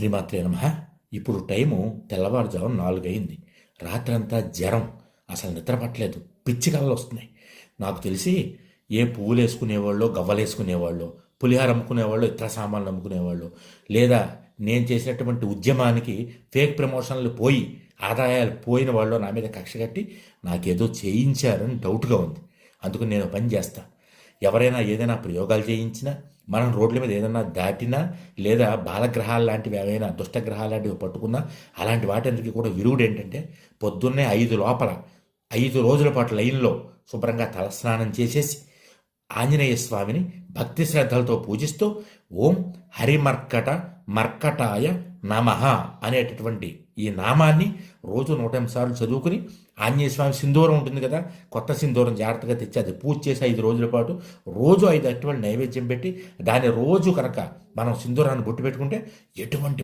శ్రీమాత్రే నమ. ఇప్పుడు టైము తెల్లవారుజాము నాలుగైంది రాత్రంతా జ్వరం. అసలు నిద్ర పట్టలేదు. పిచ్చి కళలు వస్తున్నాయి. నాకు తెలిసి ఏ పువ్వులు వేసుకునేవాళ్ళు గవ్వలు వేసుకునేవాళ్ళు పులిహార అమ్ముకునేవాళ్ళు ఇతర సామాన్లు అమ్ముకునేవాళ్ళు లేదా నేను చేసినటువంటి ఉద్యమానికి ఫేక్ ప్రమోషన్లు పోయి ఆదాయాలు పోయిన వాళ్ళు నా మీద కక్ష కట్టి నాకేదో చేయించారని డౌట్గా ఉంది. అందుకు నేను పని చేస్తాను ఎవరైనా ఏదైనా ప్రయోగాలు చేయించినా మనం రోడ్ల మీద ఏదైనా దాటినా లేదా బాలగ్రహాలు లాంటివి ఏవైనా దుష్టగ్రహాలు లాంటివి పట్టుకున్నా అలాంటి వాటికి కూడా విరుగుడు ఏంటంటే పొద్దున్నే ఐదు లోపల ఐదు రోజుల పాటు లైన్లో శుభ్రంగా తలస్నానం చేసేసి ఆంజనేయ స్వామిని భక్తి శ్రద్ధలతో పూజిస్తూ ఓం హరిమర్కట మర్కటాయ నమ అనేటటువంటి ఈ నామాన్ని రోజు నూట ఎనిమిది సార్లు చదువుకుని ఆంజనేయ స్వామి సింధూరం ఉంటుంది కదా కొత్త సింధూరం జాగ్రత్తగా తెచ్చి అది పూజ చేసి ఐదు రోజుల పాటు రోజు ఐదు అటువంటి నైవేద్యం పెట్టి దాన్ని రోజు కనుక మనం సింధూరాన్ని బొట్టు పెట్టుకుంటే ఎటువంటి